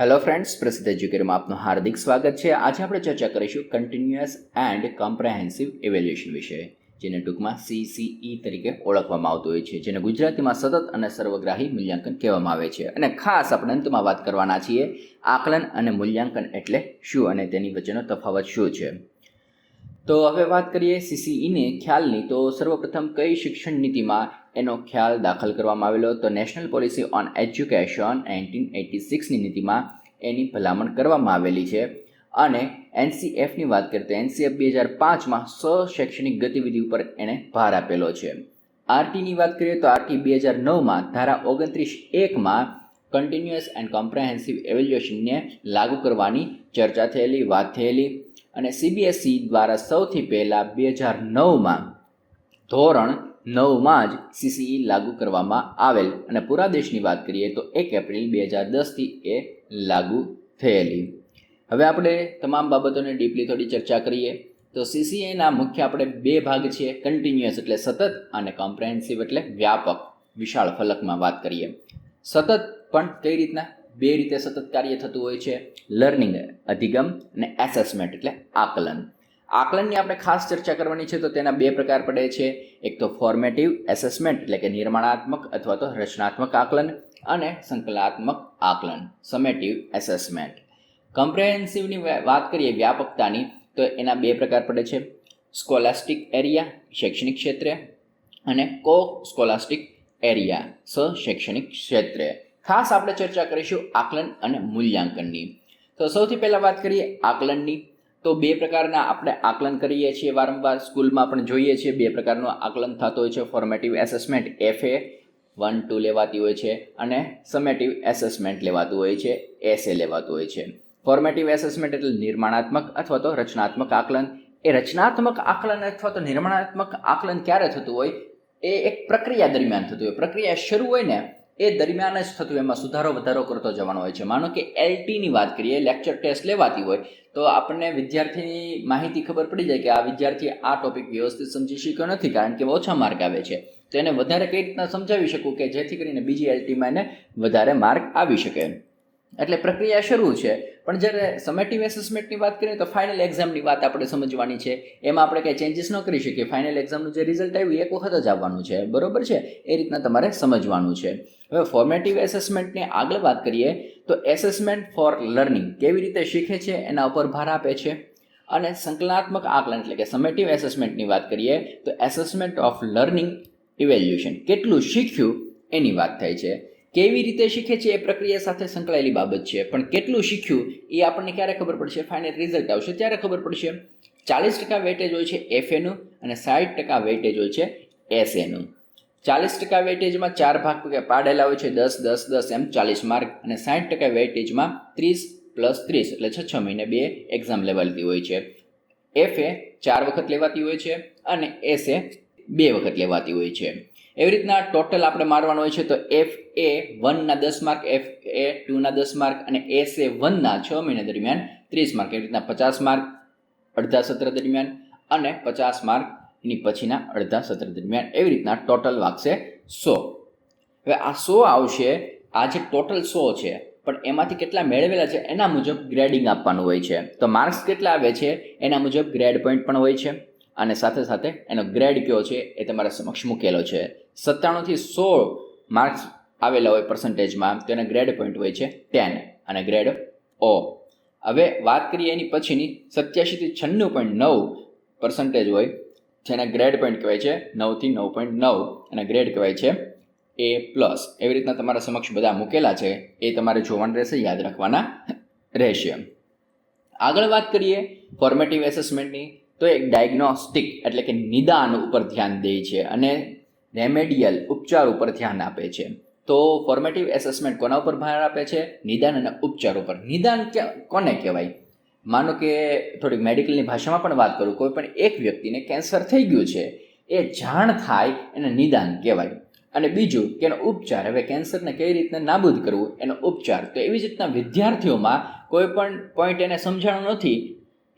Hello friends પ્રસિદ્ધ એજ્યુકેટરમાં આપનું હાર્દિક સ્વાગત છે. આજે આપણે ચર્ચા કરીશું કન્ટિન્યુઅસ એન્ડ કોમ્પ્રેહેન્સિવ ઇવેલ્યુએશન વિશે, જેને ટૂંકમાં સીસીઈ તરીકે ઓળખવામાં આવતું હોય છે, જેને ગુજરાતીમાં સતત અને સર્વગ્રાહી મૂલ્યાંકન કહેવામાં આવે છે. અને ખાસ આપણે અંતમાં વાત કરવાના છીએ આકલન અને મૂલ્યાંકન એટલે શું અને તેની વચ્ચેનો તફાવત શું છે. તો હવે વાત કરીએ સીસીઈને ખ્યાલની. તો સર્વપ્રથમ કઈ શિક્ષણ નીતિમાં એનો ખ્યાલ દાખલ કરવામાં આવેલો? તો national policy on education nineteen eighty સિક્સની નીતિમાં એની ભલામણ કરવામાં આવેલી છે. અને એનસીએફની વાત કરીએ તો એનસીએફ બે હજાર પાંચમાં સ શૈક્ષણિક ગતિવિધિ ઉપર એણે ભાર આપેલો છે. આરટીની વાત કરીએ તો આરટી બે હજાર નવમાં ધારા ઓગણત્રીસ એકમાં કન્ટિન્યુઅસ એન્ડ કોમ્પ્રેહેન્સિવ એવેલ્યુએશનને લાગુ કરવાની ચર્ચા થયેલી, વાત થયેલી. અને સીબીએસઈ દ્વારા સૌથી પહેલાં બે હજાર નવમાં ધોરણ નવમાં જ સીસીઈ લાગુ કરવામાં આવેલ. અને પૂરા દેશની વાત કરીએ તો એક એપ્રિલ બે હજાર દસથી એ લાગુ થયેલી. હવે આપણે તમામ બાબતોને ડીપલી થોડી ચર્ચા કરીએ. તો સીસીએના મુખ્ય આપણે બે ભાગ છે કન્ટિન્યુઅસ એટલે સતત અને કોમ્પ્રેહેન્સિવ એટલે વ્યાપક. વિશાળ ફલકમાં વાત કરીએ. સતત પણ કઈ રીતના? બે રીતે સતત કાર્ય થતું હોય છે. લર્નિંગ અધિગમ અને એસેસમેન્ટ એટલે આકલન. આકલનની આપણે ખાસ ચર્ચા કરવાની છે તો તેના બે પ્રકાર પડે છે. એક તો ફોર્મેટિવ એસેસમેન્ટ એટલે કે નિર્માણાત્મક અથવા તો રચનાત્મક આકલન અને સંકલાત્મક આકલન. સમેટિવ એસેસમેન્ટ કમ્પ્રેહેન્સિવની વાત કરીએ વ્યાપકતાની તો એના બે પ્રકાર પડે છે. સ્કોલાસ્ટિક એરિયા શૈક્ષણિક ક્ષેત્રે અને કો સ્કોલાસ્ટિક એરિયા સ શૈક્ષણિક ક્ષેત્રે. ખાસ આપણે ચર્ચા કરીશું આકલન અને મૂલ્યાંકનની. તો સૌથી પહેલાં વાત કરીએ આકલનની. તો બે પ્રકારના આપણે આકલન કરીએ છીએ વારંવાર. સ્કૂલમાં પણ જોઈએ છીએ બે પ્રકારનું આકલન થતું હોય છે. Formative assessment FA one two લેવાતી હોય છે અને સમેટિવ એસેસમેન્ટ લેવાતું હોય છે. એસએ લેવાતું હોય છે. ફોર્મેટિવ એસેસમેન્ટ એટલે નિર્માણાત્મક અથવા તો રચનાત્મક આકલન. એ રચનાત્મક આકલન અથવા તો નિર્માણાત્મક આકલન ક્યારે થતું હોય? એ એક પ્રક્રિયા દરમિયાન થતું હોય. પ્રક્રિયા શરૂ હોય ને એ દરમિયાન જ થતું એમાં સુધારો વધારો કરતો જવાનો હોય છે. માનો કે એલટીની વાત કરીએ લેક્ચર ટેસ્ટ લેવાતી હોય, તો આપણને વિદ્યાર્થીની માહિતી ખબર પડી જાય કે આ વિદ્યાર્થી આ ટોપિક વ્યવસ્થિત સમજી શક્યો નથી કારણ કે ઓછા માર્ક આવે છે. તો એને વધારે કઈ રીતના સમજાવી શકું કે જેથી કરીને બીજી એલટીમાં એને વધારે માર્ક આવી શકે એટલે પ્રક્રિયા શરૂ છે. પણ જ્યારે સમેટિવ એસેસમેન્ટની વાત કરીએ તો ફાઇનલ એક્ઝામની વાત આપણે સમજવાની છે. એમાં આપણે કંઈ ચેન્જીસ ન કરી શકીએ. ફાઇનલ એક્ઝામનું જે રિઝલ્ટ આવ્યું એક વખત જ આવવાનું છે. બરોબર છે? એ રીતના તમારે સમજવાનું છે. હવે ફોર્મેટિવ એસેસમેન્ટની આગળ વાત કરીએ તો એસેસમેન્ટ ફોર લર્નિંગ કેવી રીતે શીખે છે? એના ઉપર ભાર આપે છે. અને સંકલનાત્મક આકલન એટલે કે સમેટિવ એસેસમેન્ટની વાત કરીએ તો એસેસમેન્ટ ઓફ લર્નિંગ ઇવેલ્યુએશન કેટલું શીખ્યું? એની વાત થાય છે. કેવી રીતે શીખે છે એ પ્રક્રિયા સાથે સંકળાયેલી બાબત છે. પણ કેટલું શીખ્યું એ આપણને ક્યારે ખબર પડશે? ફાઇનલ રિઝલ્ટ આવશે. ત્યારે ખબર પડશે. ચાલીસ ટકા વેટેજ હોય છે એફએનું અને સાઠ ટકા વેટેજ હોય છે એસએનું ચાલીસ ટકા વેટેજમાં ચાર ભાગ પાડેલા હોય છે. દસ દસ દસ એમ ચાલીસ માર્ક અને સાઠ ટકા વેટેજમાં ત્રીસ પ્લસ ત્રીસ એટલે છ છ મહિને બે એક્ઝામ લેવાતી હોય છે. એફ એ ચાર વખત લેવાતી હોય છે અને એસ એ બે વખત લેવાતી હોય છે. એવી રીતના ટોટલ આપણે મારવાનું હોય છે તો એફ એ વનના દસ માર્ક એફ એ ટુના દસ માર્ક અને એસ એ વનના છ મહિના દરમિયાન ત્રીસ માર્ક. એવી રીતના પચાસ માર્ક અડધા સત્ર દરમિયાન અને પચાસ માર્કની પછીના અડધા સત્ર દરમિયાન. એવી રીતના ટોટલ વાગશે સો. હવે આ સો આવશે, આ જે ટોટલ સો છે, પણ એમાંથી કેટલા મેળવેલા છે એના મુજબ ગ્રેડિંગ આપવાનું હોય છે. તો માર્ક્સ કેટલા આવે છે એના મુજબ ગ્રેડ પોઈન્ટ પણ હોય છે અને સાથે સાથે એનો ગ્રેડ કયો છે એ તમારા સમક્ષ મૂકેલો છે. સત્તાણુંથી સોળ માર્ક્સ આવેલા હોય પર્સન્ટેજમાં તો એના ગ્રેડ પોઈન્ટ હોય છે ટેન અને ગ્રેડ ઓ હવે વાત કરીએ એની પછીની સત્યાસીથી છન્નું પોઈન્ટ નવ પર્સન્ટેજ હોય, જેના ગ્રેડ પોઈન્ટ કહેવાય છે, નવથી નવ પોઈન્ટ નવ અને ગ્રેડ કહેવાય છે એ પ્લસ એવી રીતના તમારા સમક્ષ બધા મૂકેલા છે, એ તમારે જોવાનું રહેશે, યાદ રાખવાના રહેશે. આગળ વાત કરીએ ફોર્મેટિવ એસેસમેન્ટની તો એક ડાયગ્નોસ્ટિક એટલે કે નિદાન ઉપર ધ્યાન દે છે, અને રેમેડિયલ ઉપચાર ઉપર ધ્યાન આપે છે. તો ફોર્મેટિવ એસેસમેન્ટ કોના ઉપર ભાર આપે છે? નિદાન અને ઉપચાર ઉપર. નિદાન કોને કહેવાય? માનો કે થોડીક મેડિકલની ભાષામાં પણ વાત કરું, કોઈ પણ એક વ્યક્તિને કેન્સર થઈ ગયું છે, એ જાણ થાય એને નિદાન કહેવાય. અને બીજું કે એનો ઉપચાર, હવે કેન્સરને કઈ રીતના નાબૂદ કરવું, એનો ઉપચાર. તો એવી જ રીતના વિદ્યાર્થીઓમાં કોઈ પણ પોઈન્ટ એને સમજાણું નથી,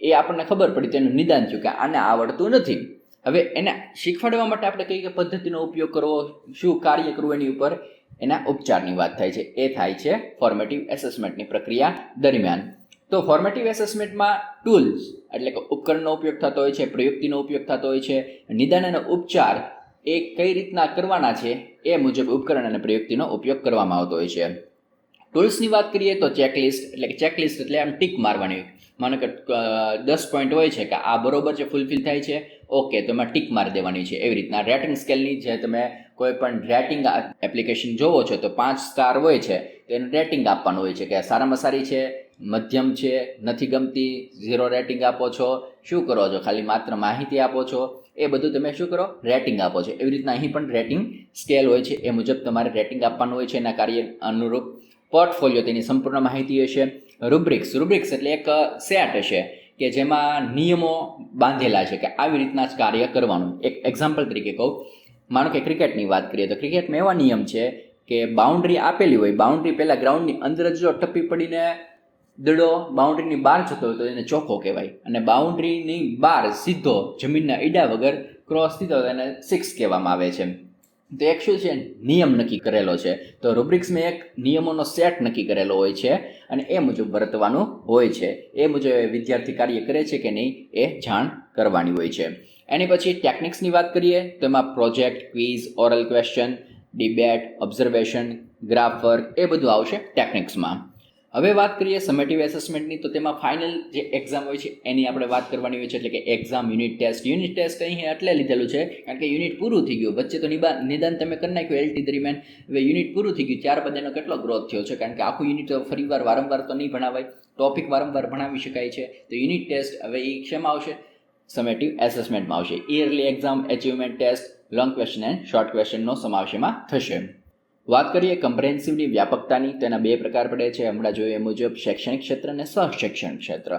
એ આપણને ખબર પડી તેનું નિદાન થયું કે આને આવડતું નથી. હવે એને શીખવાડવા માટે આપણે કઈ કઈ પદ્ધતિનો ઉપયોગ કરવો, શું કાર્ય કરવું એની ઉપર, એના ઉપચારની વાત થાય છે. એ થાય છે ફોર્મેટિવ એસેસમેન્ટની પ્રક્રિયા દરમિયાન. તો ફોર્મેટિવ એસેસમેન્ટમાં ટૂલ્સ એટલે કે ઉપકરણનો ઉપયોગ થતો હોય છે, પ્રયુક્તિનો ઉપયોગ થતો હોય છે, નિદાન અને ઉપચાર એ કઈ રીતના કરવાના છે એ મુજબ ઉપકરણ અને પ્રયુક્તિનો ઉપયોગ કરવામાં આવતો હોય છે. ટૂલ્સની વાત કરીએ તો ચેકલિસ્ટ એટલે કે ચેકલિસ્ટ એટલે આમ ટીક મારવાની. માનો કે દસ પોઈન્ટ હોય છે કે આ બરોબર છે ફૂલફિલ થાય છે, ઓકે, તો એમાં ટીક મારી દેવાની છે. એવી રીતના રેટિંગ સ્કેલની જે તમે કોઈ પણ રેટિંગ એપ્લિકેશન જોવો છો, તો પાંચ સ્ટાર હોય છે, તો એનું રેટિંગ આપવાનું હોય છે કે સારામાં સારી છે, મધ્યમ છે, નથી ગમતી ઝીરો રેટિંગ આપો છો, શું કરો છો, ખાલી માત્ર માહિતી આપો છો, એ બધું તમે શું કરો રેટિંગ આપો છો. એવી રીતના અહીં પણ રેટિંગ સ્કેલ હોય છે, એ મુજબ તમારે રેટિંગ આપવાનું હોય છે, એના કાર્ય અનુરૂપ પોર્ટફોલિયો તેની સંપૂર્ણ માહિતી હશે. રૂબ્રિક્સ રૂબ્રિક્સ એટલે એક સેટ હશે કે જેમાં નિયમો બાંધેલા છે કે આવી રીતના જ કાર્ય કરવાનું. એક એક્ઝામ્પલ તરીકે કહું. માનો કે ક્રિકેટની વાત કરીએ તો ક્રિકેટમાં એવા નિયમ છે કે બાઉન્ડ્રી આપેલી હોય. બાઉન્ડ્રી પહેલાં ગ્રાઉન્ડની અંદર જ જો ટપ્પી પડીને દડો બાઉન્ડ્રીની બહાર જતો હોય તો એને ચોખ્ખો કહેવાય. અને બાઉન્ડ્રીની બહાર સીધો જમીનના ઈડા વગર ક્રોસ થતો એને સિક્સ કહેવામાં આવે છે. તો એક શું છે, નિયમ નક્કી કરેલો છે. તો રૂબ્રિક્સમાં એક નિયમોનો સેટ નક્કી કરેલો હોય છે અને એ મુજબ વર્તવાનું હોય છે. એ મુજબ વિદ્યાર્થી કાર્ય કરે છે કે નહીં એ જાણ કરવાની હોય છે. એની પછી ટેકનિક્સની વાત કરીએ, તો એમાં project quiz oral question debate observation graph work એ બધું આવશે ટેકનિક્સમાં હવે વાત કરીએ સમેટિવ એસેસમેન્ટની તો તેમાં ફાઇનલ જે એક્ઝામ હોય છે, એની આપણે વાત કરવાની હોય છે, એટલે કે exam unit test unit test અહીં એટલે લીધેલું છે, કારણ કે યુનિટ પૂરું થઈ ગયું. વચ્ચે તો નિબા નિદાન તમે કરી નાખ્યું એલટી દરમિયાન. હવે યુનિટ પૂરું થઈ ગયું ત્યારબાદ એનો કેટલો ગ્રોથ થયો છે? કારણ કે આખું યુનિટ ફરીવાર વારંવાર તો નહીં ભણાવાય. ટોપિક વારંવાર ભણાવી શકાય છે. તો યુનિટ ટેસ્ટ હવે એ શેમાં આવશે? સમેટિવ એસેસમેન્ટમાં આવશે. Yearly exam achievement test long question and short ક્વેશ્ચનનો સમાવેશ એમાં થશે. વાત કરીએ કમ્પ્રેહેન્સિવની વ્યાપકતાની તેના બે પ્રકાર પડે છે. હમણાં જોઈએ એ મુજબ શૈક્ષણિક ક્ષેત્ર અને સહશૈક્ષણિક ક્ષેત્ર.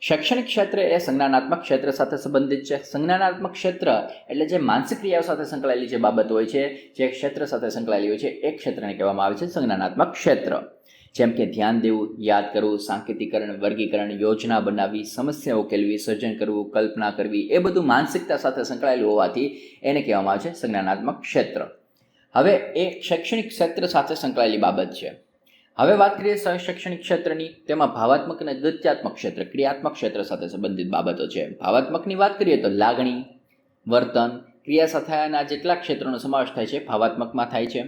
શૈક્ષણિક ક્ષેત્ર એ સંજ્ઞાનાત્મક ક્ષેત્ર સાથે સંબંધિત છે. સંજ્ઞાનાત્મક ક્ષેત્ર એટલે જે માનસિક ક્રિયાઓ સાથે સંકળાયેલી જે બાબત હોય છે, જે ક્ષેત્ર સાથે સંકળાયેલી હોય છે, એ ક્ષેત્રને કહેવામાં આવે છે સંજ્ઞાનાત્મક ક્ષેત્ર. જેમ કે ધ્યાન દેવું, યાદ કરવું, સાંકેતિકરણ, વર્ગીકરણ, યોજના બનાવવી સમસ્યા ઉકેલવી, સર્જન કરવું, કલ્પના કરવી, એ બધું માનસિકતા સાથે સંકળાયેલું હોવાથી એને કહેવામાં આવે છે સંજ્ઞાનાત્મક ક્ષેત્ર. હવે એ શૈક્ષણિક ક્ષેત્ર સાથે સંકળાયેલી બાબત છે. હવે વાત કરીએ શૈક્ષણિક ક્ષેત્રની, તેમાં ભાવાત્મક અને ગત્યાત્મક ક્ષેત્ર, ક્રિયાત્મક ક્ષેત્ર સાથે સંબંધિત બાબતો છે. ભાવાત્મકની વાત કરીએ તો લાગણી, વર્તન, ક્રિયા સાથેના જેટલા ક્ષેત્રોનો સમાવેશ થાય છે, ભાવાત્મકમાં થાય છે.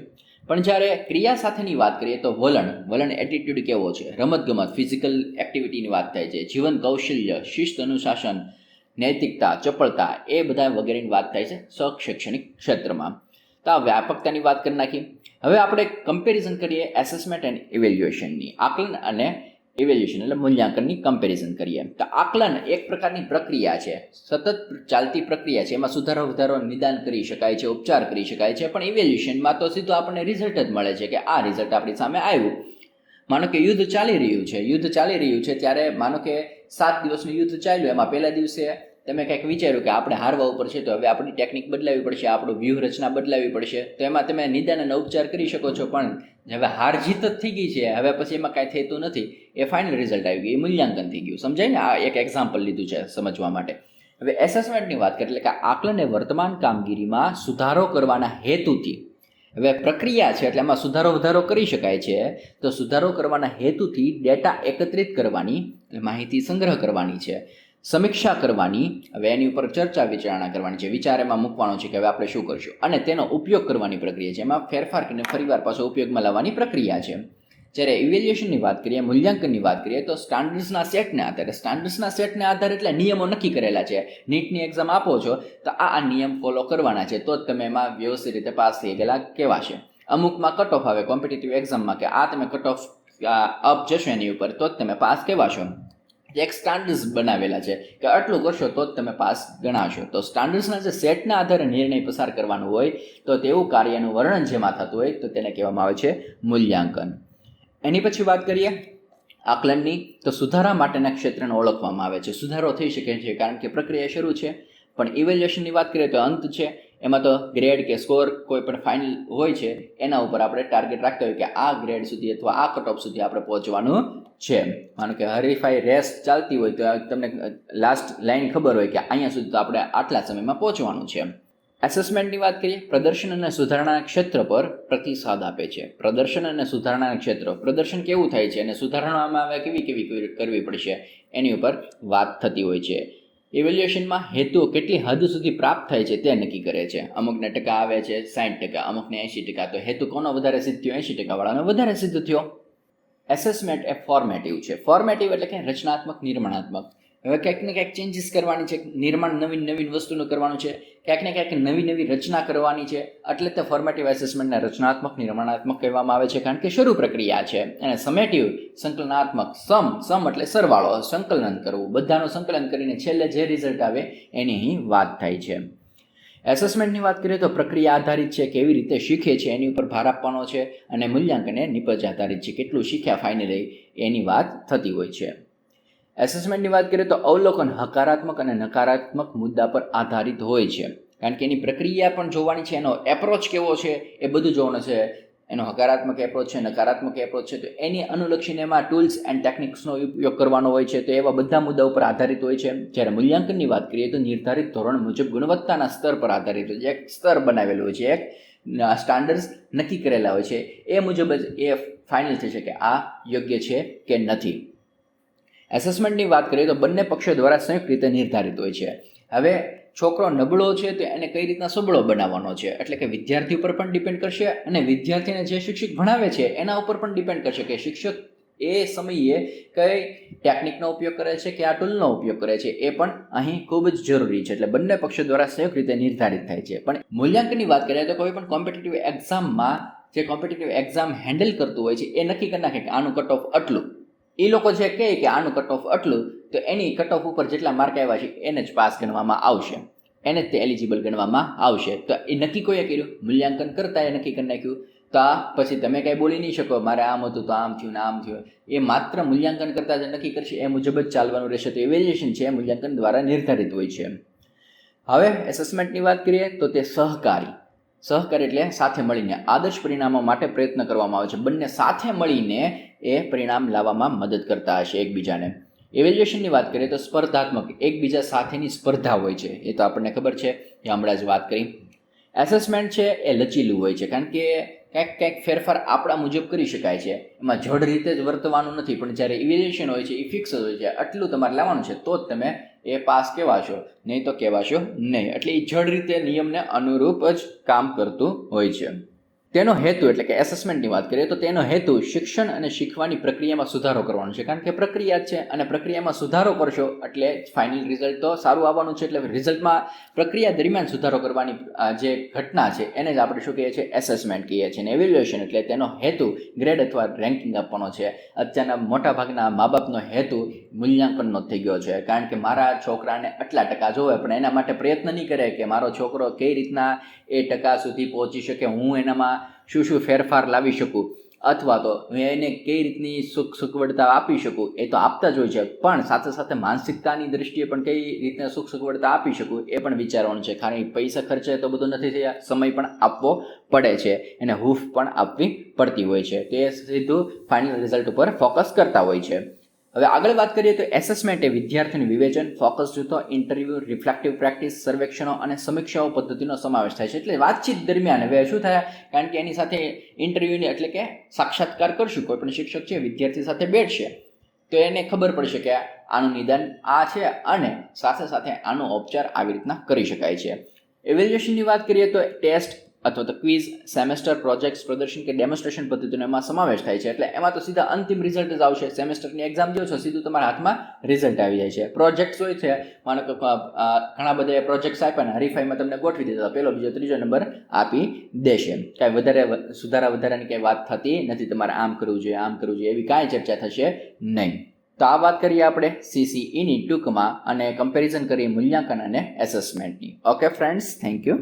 પણ જ્યારે ક્રિયા સાથેની વાત કરીએ તો વલણ વલણ એટીટ્યુડ કેવો છે? રમતગમત ફિઝિકલ એક્ટિવિટીની વાત થાય છે. જીવન કૌશલ્ય, શિસ્ત અનુશાસન, નૈતિકતા, ચપળતા, એ બધા વગેરેની વાત થાય છે શૈક્ષણિક ક્ષેત્રમાં. તો આ વ્યાપકતાની વાત કરી નાખી હવે આપણે કમ્પેરિઝન કરીએ એસેસમેન્ટ એન્ડ ઇવેલ્યુએશનની આકલન અને ઇવેલ્યુએશન એટલે મૂલ્યાંકનની કમ્પેરિઝન કરીએ. તો આકલન એક પ્રકારની પ્રક્રિયા છે. સતત ચાલતી પ્રક્રિયા છે. એમાં સુધારો વધારો નિદાન કરી શકાય છે, ઉપચાર કરી શકાય છે, પણ ઇવેલ્યુએશનમાં તો સીધું આપણને રિઝલ્ટ જ મળે છે કે આ રિઝલ્ટ આપણી સામે આવ્યું. માનો કે યુદ્ધ ચાલી રહ્યું છે. યુદ્ધ ચાલી રહ્યું છે ત્યારે માનો કે સાત દિવસનું યુદ્ધ ચાલ્યું. એમાં પહેલા દિવસે તમે કંઈક વિચાર્યું કે આપણે હારવા ઉપર છે, તો હવે આપણી ટેકનિક બદલાવી પડશે, આપણું વ્યૂહરચના બદલાવી પડશે. તો એમાં તમે નિદાન અને ઉપચાર કરી શકો છો, પણ હવે હાર જીત જ થઈ ગઈ છે, હવે પછી એમાં કાંઈ થતું નથી, એ ફાઇનલ રિઝલ્ટ આવી ગયું, એ મૂલ્યાંકન થઈ ગયું. સમજાય ને? આ એક એક્ઝામ્પલ લીધું છે સમજવા માટે. હવે એસેસમેન્ટની વાત કરીએ, એટલે કે આકલન વર્તમાન કામગીરીમાં સુધારો કરવાના હેતુથી. હવે પ્રક્રિયા છે, એટલે એમાં સુધારો વધારો કરી શકાય છે, તો સુધારો કરવાના હેતુથી ડેટા એકત્રિત કરવાની માહિતી સંગ્રહ કરવાની છે. સમીક્ષા કરવાની, હવે એની ઉપર ચર્ચા વિચારણા કરવાની છે, વિચાર એમાં મૂકવાનો છે કે હવે આપણે શું કરશું. અને તેનો ઉપયોગ કરવાની પ્રક્રિયા છે. એમાં ફેરફાર કરીને ફરીવાર પાછો ઉપયોગમાં લાવવાની પ્રક્રિયા છે. જ્યારે ઇવેલ્યુએશનની વાત કરીએ, મૂલ્યાંકનની વાત કરીએ, તો સ્ટાન્ડર્ડ્સના સેટને આધારે સ્ટાન્ડર્ડ્સના સેટને આધારે એટલે નિયમો નક્કી કરેલા છે. નીટની એક્ઝામ આપો છો, તો આ આ નિયમ ફોલો કરવાના છે. તો જ તમે એમાં વ્યવસ્થિત રીતે પાસ થઈ ગયેલા કહેવાશે અમુકમાં કટ ઓફ આવે કોમ્પિટિટિવ એક્ઝામમાં કે આ તમે કટ ઓફ અપ જશો એની ઉપર, તો જ તમે પાસ કહેવાશો. એક સ્ટાન્ડર્ડ્સ બનાવેલા છે કે આટલું કરશો તો જ તમે પાસ ગણાશો. તો સ્ટાન્ડર્ડ્સના જે સેટના આધારે નિર્ણય પસાર કરવાનો હોય, તો તેવું કાર્યનું વર્ણન જેમાં થતું હોય, તો તેને કહેવામાં આવે છે મૂલ્યાંકન. એની પછી વાત કરીએ આકલનની. તો સુધારા માટેના ક્ષેત્રને ઓળખવામાં આવે છે. સુધારો થઈ શકે છે, કારણ કે પ્રક્રિયા શરૂ છે. પણ ઇવેલ્યુએશનની વાત કરીએ તો અંત છે. એમાં તો ગ્રેડ કે સ્કોર કોઈ પણ ફાઇનલ હોય છે, એના ઉપર આપણે ટાર્ગેટ રાખતા હોય કે આ ગ્રેડ સુધી અથવા આ કટ ઓફ સુધી આપણે પહોંચવાનું છે. કારણ કે હરીફાઈ રેસ ચાલતી હોય તો તમને લાસ્ટ લાઈન ખબર હોય કે અહીંયા સુધી તો આપણે આટલા સમયમાં પહોંચવાનું છે. એસેસમેન્ટની વાત કરીએ, પ્રદર્શન અને સુધારણાના ક્ષેત્ર પર પ્રતિસાદ આપે છે. પ્રદર્શન અને સુધારણાના ક્ષેત્ર, પ્રદર્શન કેવું થાય છે અને સુધારણામાં આવે, કેવી કેવી કરવી પડશે, એની ઉપર વાત થતી હોય છે. ઇવેલ્યુએશનમાં હેતુઓ કેટલી હદ સુધી પ્રાપ્ત થાય છે તે નક્કી કરે છે. અમુકને ટકા આવે છે સાઠ ટકા, અમુકને એંશી ટકા. તો હેતુ કોનો વધારે સિદ્ધ થયો? એંશી ટકાવાળાનો વધારે સિદ્ધ થયો. એસેસમેન્ટ એ ફોર્મેટિવ છે. ફોર્મેટિવ એટલે કે રચનાત્મક, નિર્માણાત્મક. હવે ક્યાંક ને ક્યાંક ચેન્જીસ કરવાની છે, નિર્માણ નવીન નવીન વસ્તુનું કરવાનું છે, ક્યાંક ને ક્યાંક નવી નવી રચના કરવાની છે, એટલે તે ફોર્મેટિવ એસેસમેન્ટને રચનાત્મક, નિર્માણાત્મક કહેવામાં આવે છે, કારણ કે શરૂ પ્રક્રિયા છે. અને સમેટિવ, સંકલનાત્મક, સમ સમ એટલે સરવાળો, સંકલન કરવું. બધાનું સંકલન કરીને છેલ્લે જે રિઝલ્ટ આવે એની અહીં વાત થાય છે. એસેસમેન્ટની વાત કરીએ તો પ્રક્રિયા આધારિત છે, કેવી રીતે શીખે છે, એની ઉપર ભાર આપવાનો છે, અને મૂલ્યાંકન એ નિપજ આધારિત છે. કેટલું શીખ્યા ફાઇનલી એની વાત થતી હોય છે. એસેસમેન્ટની વાત કરીએ તો અવલોકન હકારાત્મક અને નકારાત્મક મુદ્દા પર આધારિત હોય છે. કારણ કે એની પ્રક્રિયા પણ જોવાની છે, એનો એપ્રોચ કેવો છે, એ બધું જોવાનું છે. એનો હકારાત્મક એપ્રોચ છે, નકારાત્મક એપ્રોચ છે, તો એની અનુલક્ષીને એમાં ટૂલ્સ એન્ડ ટેકનિક્સનો ઉપયોગ કરવાનો હોય છે. તો એવા બધા મુદ્દા ઉપર આધારિત હોય છે. જ્યારે મૂલ્યાંકનની વાત કરીએ તો નિર્ધારિત ધોરણ મુજબ ગુણવત્તાના સ્તર પર આધારિત હોય છે. એક સ્તર બનાવેલું હોય છે, એક સ્ટાન્ડર્ડ્સ નક્કી કરેલા હોય છે. એ મુજબ જ એ ફાઇનલ થશે કે આ યોગ્ય છે કે નથી. એસેસમેન્ટની વાત કરીએ તો બંને પક્ષો દ્વારા સંયુક્ત રીતે નિર્ધારિત હોય છે. હવે છોકરો નબળો છે તો એને કઈ રીતના સબળો બનાવવાનો છે? એટલે કે વિદ્યાર્થી ઉપર પણ ડિપેન્ડ કરશે અને વિદ્યાર્થીને જે શિક્ષક ભણાવે છે, એના ઉપર પણ ડિપેન્ડ કરશે કે શિક્ષક એ સમયે કઈ ટેકનિકનો ઉપયોગ કરે છે કે આ ટૂલનો ઉપયોગ કરે છે, એ પણ અહીં ખૂબ જ જરૂરી છે. એટલે બંને પક્ષો દ્વારા સંયુક્ત રીતે નિર્ધારિત થાય છે. પણ મૂલ્યાંકનની વાત કરીએ તો કોઈ પણ કોમ્પિટિટિવ એક્ઝામમાં જે કોમ્પિટિટિવ એક્ઝામ હેન્ડલ કરતું હોય છે, એ નક્કી કરી નાખે કે આનું કટ ઓફ આટલું. એ લોકો જે કહે કે આનું કટ ઓફ આટલું, તો એની કટ ઓફ ઉપર જેટલા માર્ક આવ્યા છે, એને જ પાસ ગણવામાં આવશે. એને જ તે એલિજિબલ ગણવામાં આવશે. તો એ નક્કી કોઈએ કર્યું? મૂલ્યાંકન કરતા એ નક્કી કરી નાખ્યું. તો આ પછી તમે કાંઈ બોલી નહીં શકો, મારે આમ હતું તો આમ થયું ને આમ થયું. એ માત્ર મૂલ્યાંકન કરતા જે નક્કી કરશે, એ મુજબ જ ચાલવાનું રહેશે. તો એવેલ્યુએશન છે, એ મૂલ્યાંકન દ્વારા નિર્ધારિત હોય છે. હવે એસેસમેન્ટની વાત કરીએ, તો તે સહકારી. સહકાર એટલે સાથે મળીને આદર્શ પરિણામો માટે પ્રયત્ન કરવામાં આવે છે. બંને સાથે મળીને એ પરિણામ લાવવામાં મદદ કરતા હશે એકબીજાને. ઇવેલ્યુએશનની વાત કરીએ તો સ્પર્ધાત્મક, એકબીજા સાથેની સ્પર્ધા હોય છે. એ તો આપણને ખબર છે. એ હમણાં જ વાત કરી. એસેસમેન્ટ છે એ લચીલું હોય છે, કારણ કે ક્યાંક ક્યાંક ફેરફાર આપણા મુજબ કરી શકાય છે. એમાં જડ રીતે જ વર્તવાનું નથી, પણ જ્યારે ઇવેલ્યુએશન હોય છે, એ ફિક્સ હોય છે. આટલું તમારે લાવવાનું છે, તો જ તમે એ પાસ કહેવાશો. નહીં તો કહેવાશો નહીં. એટલે એ જડ રીતે નિયમને અનુરૂપ જ કામ કરતું હોય છે. તેનો હેતુ એટલે કે એસેસમેન્ટની વાત કરીએ તો તેનો હેતુ શિક્ષણ અને શીખવાની પ્રક્રિયામાં સુધારો કરવાનો છે. કારણ કે પ્રક્રિયા છે અને પ્રક્રિયામાં સુધારો કરશો એટલે ફાઇનલ રિઝલ્ટ તો સારું આવવાનું છે એટલે રિઝલ્ટમાં પ્રક્રિયા દરમિયાન સુધારો કરવાની જે ઘટના છે એને જ આપણે શું કહીએ છીએ? એસેસમેન્ટ કહીએ છીએ અને એવેલ્યુએશન એટલે તેનો હેતુ ગ્રેડ અથવા રેન્કિંગ આપવાનો છે. અત્યારના મોટાભાગના મા બાપનો હેતુ મૂલ્યાંકનનો થઈ ગયો છે. કારણ કે મારા છોકરાને આટલા ટકા જોવે પણ એના માટે પ્રયત્ન નહીં કરે કે મારો છોકરો કઈ રીતના એ ટકા સુધી પહોંચી શકે, હું એનામાં શું શું ફેરફાર લાવી શકું? અથવા તો હું એને કઈ રીતની સુખ સગવડતા આપી શકું? એ તો આપતા જ હોય છે. પણ સાથે સાથે માનસિકતાની દ્રષ્ટિએ પણ કઈ રીતના સુખ સગવડતા આપી શકું એ પણ વિચારવાનું છે. કારણ પૈસા ખર્ચે તો બધું નથી થયા. સમય પણ આપવો પડે છે એને હૂફ પણ આપવી પડતી હોય છે. તે સીધું ફાઇનલ રિઝલ્ટ ઉપર ફોકસ કરતા હોય છે. હવે આગળ વાત કરીએ તો એસેસમેન્ટ એ વિદ્યાર્થીનું વિવેચન ફોકસ જૂથો ઇન્ટરવ્યૂ રિફ્લેક્ટિવ પ્રેક્ટિસ સર્વેક્ષણો અને સમીક્ષાઓ પદ્ધતિનો સમાવેશ થાય છે. એટલે વાતચીત દરમિયાન હવે શું થાય? કારણ કે એની સાથે ઇન્ટરવ્યૂની એટલે કે સાક્ષાત્કાર કરશું, કોઈ પણ શિક્ષક છે વિદ્યાર્થી સાથે બેઠશે, તો એને ખબર પડશે કે આનું નિદાન આ છે અને સાથે સાથે આનો ઉપચાર આવી રીતના કરી શકાય છે. એવેલ્યુએશનની વાત કરીએ તો ટેસ્ટ અથવા તો ક્વિઝ સેમેસ્ટર પ્રોજેક્ટ્સ પ્રદર્શન કે ડેમોન્સ્ટ્રેશન પદ્ધતિનો એમાં સમાવેશ થાય છે. એટલે એમાં તો સીધા અંતિમ રિઝલ્ટ જ આવશે. સેમેસ્ટરની એક્ઝામ દો છો સીધું તમારા હાથમાં રિઝલ્ટ આવી જાય છે. પ્રોજેક્ટ્સ હોય છે, માનો કે ઘણા બધા પ્રોજેક્ટ્સ આપ્યા ને હરીફાઈમાં તમને ગોઠવી દીધા પહેલો બીજો, ત્રીજો નંબર આપી દેશે. કાંઈ વધારે સુધારા વધારાની કાંઈ વાત થતી નથી. તમારે આમ કરવું જોઈએ, આમ કરવું જોઈએ એવી કાંઈ ચર્ચા થશે નહીં. તો આ વાત કરીએ આપણે સીસીઈની ટૂંકમાં અને કમ્પેરિઝન કરીએ મૂલ્યાંકન અને એસેસમેન્ટની ઓકે ફ્રેન્ડ્સ થેન્ક યુ